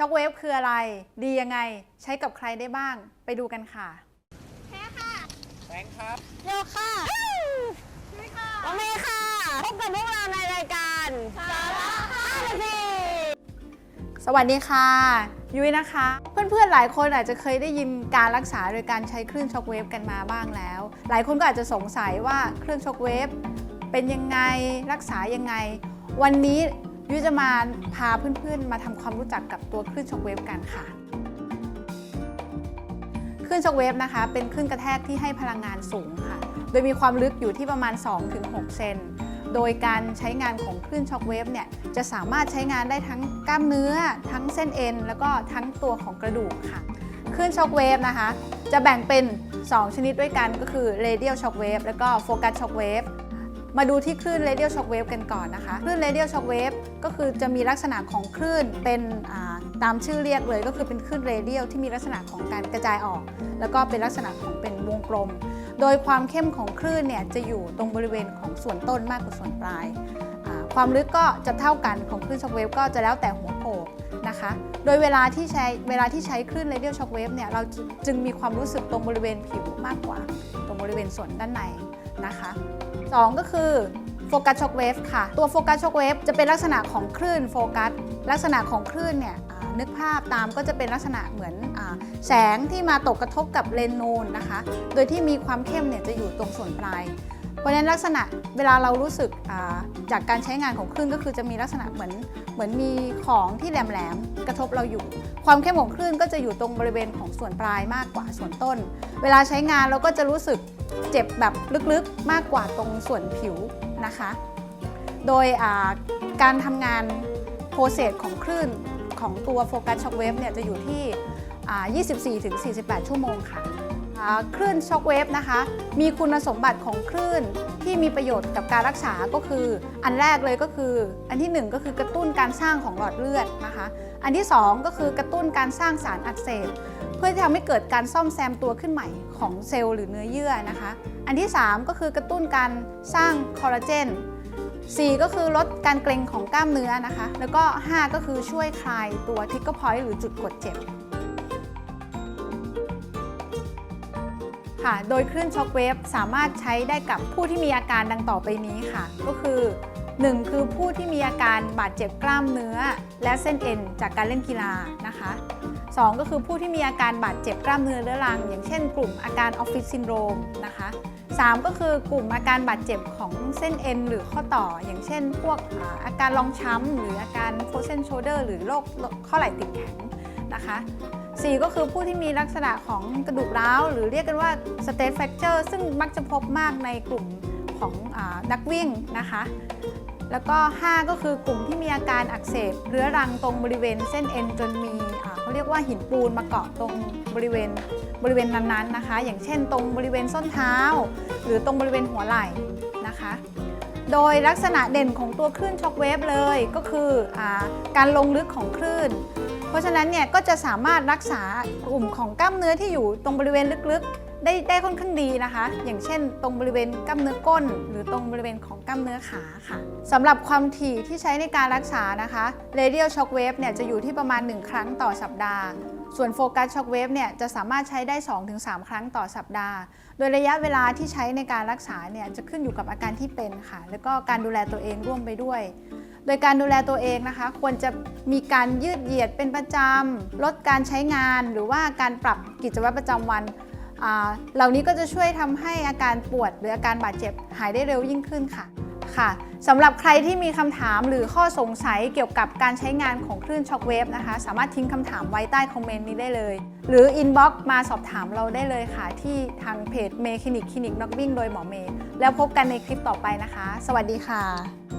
ช็อคเวฟคืออะไร ดียังไง ใช้กับใครได้บ้าง ไปดูกันค่ะแบงค์ครับ โยค่ะโอเมค่ะ พบกับพวกเราในรายการสาระ5นาทีสวัสดีค่ะ ยุ้ยนะคะ เพื่อนๆ หลายคนอาจจะเคยได้ยินการรักษาโดยการใช้คลื่นช็อคเวฟกันมาบ้างแล้ว หลายคนก็อาจจะสงสัยว่าคลื่นช็อคเวฟเป็นยังไงรักษายังไง วันนี้ ยุ้ยจะมาพาเพื่อนๆ มาทำความรู้จักกับตัวคลื่นช็อคเวฟกันค่ะคลื่นช็อคเวฟนะคะ เป็นคลื่นกระแทกที่ให้พลังงานสูงค่ะ โดยมีความลึกอยู่ที่ประมาณ 2-6 เซนโดยการใช้งานของคลื่นช็อคเวฟเนี่ยจะสามารถใช้งานได้ทั้งกล้ามเนื้อ ทั้งเส้นเอ็น แล้วก็ทั้งตัวของกระดูกค่ะคลื่นช็อคเวฟนะคะ จะแบ่งเป็น 2 ชนิดด้วยกันก็คือ radial shock wave แล้วก็ focus shock wave มาดูที่คลื่น radial shock wave กันก่อนนะคะ คลื่น radial shock wave ก็คือจะมีลักษณะของคลื่นเป็นตามชื่อเรียกเลยก็คือเป็นคลื่น radial ที่มีลักษณะของการกระจายออก แล้วก็เป็นลักษณะของเป็นวงกลม โดยความเข้มของคลื่นเนี่ยจะอยู่ตรงบริเวณของส่วนต้นมากกว่าส่วนปลาย ความลึกก็จะเท่ากันของคลื่นช็อคเวฟก็จะแล้วแต่หัวโผล่นะคะ โดยเวลาที่ใช้เวลาที่ใช้คลื่น radial shock wave เนี่ยเราจึงมีความรู้สึกตรงบริเวณผิวมากกว่า ตรงบริเวณส่วนด้านในนะคะ สองก็คือโฟกัสช็อคเวฟค่ะ ตัวโฟกัสช็อคเวฟจะเป็นลักษณะของคลื่นโฟกัส ลักษณะของคลื่นเนี่ยนึกภาพตามก็จะเป็นลักษณะเหมือนอแสงที่มาตกกระทบกับเลนส์นูนนะคะ โดยที่มีความเข้มเนี่ยจะอยู่ตรงส่วนปลาย เพราะฉะนั้นลักษณะเวลาเรารู้สึกาจากการใช้งานของคลื่นก็คือจะมีลักษณะเหมือนเหมือนมีของที่แหลมๆกระทบเราอยู่ ความเข้มของคลื่นก็จะอยู่ตรงบริเวณของส่วนปลายมากกว่าส่วนต้น เวลาใช้งานเราก็จะรู้สึก เจ็บแบบลึกๆมากกว่าตรงส่วนผิวนะคะ โดยการทำงานโปรเซสของคลื่นของตัวโฟกัสช็อคเวฟเนี่ยจะอยู่ที่ 24-48 ชั่วโมงค่ะ คลื่นช็อคเวฟนะคะ มีคุณสมบัติของคลื่นที่มีประโยชน์กับการรักษาก็คือ อันแรกเลยก็คือ อันที่หนึ่งก็คือกระตุ้นการสร้างของหลอดเลือดนะคะ อันที่สองก็คือกระตุ้นการสร้างสารอักเสบเพื่อที่ทำให้เกิดการซ่อมแซมตัวขึ้นใหม่ของเซลล์หรือเนื้อเยื่อนะคะ อันที่ 3 ก็คือกระตุ้นการสร้างคอลลาเจน 4 ก็คือลดการเกร็งของกล้ามเนื้อนะคะ แล้วก็ 5 ก็คือช่วยคลายตัวทิกเกอร์พอยต์หรือจุดกดเจ็บ ค่ะ โดยคลื่นช็อคเวฟสามารถใช้ได้กับผู้ที่มีอาการดังต่อไปนี้ค่ะ ก็คือ 1 คือผู้ที่มีอาการบาดเจ็บกล้ามเนื้อ และเส้นเอ็นจากการเล่นกีฬานะคะ 2 ก็คือผู้ที่มีอาการบาดเจ็บกล้ามเนื้อเรื้อรัง อย่างเช่นกลุ่มอาการออฟฟิศซินโดรมนะคะ 3 ก็คือกลุ่มอาการบาดเจ็บของเส้นเอ็นหรือข้อต่อ อย่างเช่น พวกอาอาการรองช้ำหรืออาการโฟเซนโชเดอร์หรือโรคข้อไหล่ติดแข็งนะคะ 4 ก็คือผู้ที่มีลักษณะของกระดูกร้าว หรือเรียกกันว่า state fracture ซึ่งมักจะพบมากในกลุ่มของอนักวิ่งนะคะ แล้วก็ 5 ก็คือกลุ่มที่มีอาการอักเสบเรื้อรังตรงบริเวณเส้นเอ็นจนมีเขาเรียกว่าหินปูนมาเกาะตรงบริเวณบริเวณนั้นๆนะคะ อย่างเช่นตรงบริเวณส้นเท้า หรือตรงบริเวณหัวไหล่นะคะ โดยลักษณะเด่นของตัวคลื่นช็อคเวฟเลยก็คืออการลงลึกของคลื่น เพราะฉะนั้นเนี่ยก็จะสามารถรักษากลุ่มของกล้ามเนื้อที่อยู่ตรงบริเวณลึกๆ ได้ได้ค่อนข้างดีนะคะ อย่างเช่น ตรงบริเวณกล้ามเนื้อก้น หรือตรงบริเวณของกล้ามเนื้อขาค่ะสำหรับความถี่ที่ใช้ในการรักษานะคะ radial shock wave เนี่ยจะอยู่ที่ประมาณ 1 ครั้งต่อสัปดาห์ ส่วน focus shock wave เนี่ยจะสามารถใช้ได้ 2-3 ครั้งต่อสัปดาห์ โดยระยะเวลาที่ใช้ในการรักษาเนี่ยจะขึ้นอยู่กับอาการที่เป็นค่ะ แล้วก็การดูแลตัวเองร่วมไปด้วย โดยการดูแลตัวเองนะคะ ควรจะมีการยืดเหยียดเป็นประจำ ลดการใช้งานหรือว่าการปรับกิจวัตรประจำวัน เหล่านี้ก็จะช่วยทำให้อาการปวด หรืออาการบาดเจ็บหายได้เร็วยิ่งขึ้นค่ะค่ะสำหรับใครที่มีคำถามหรือข้อสงสัยเกี่ยวกับการใช้งานของคลื่นช็อคเวฟนะคะ สามารถทิ้งคำถามไว้ใต้คอมเมนต์นี้ได้เลย หรืออินบ็อกซ์มาสอบถามเราได้เลยค่ะ ที่ทางเพจเมคลินิกคลินิกน็อกวิ่งโดยหมอเมย์แล้วพบกันในคลิปต่อไปนะคะ สวัสดีค่ะ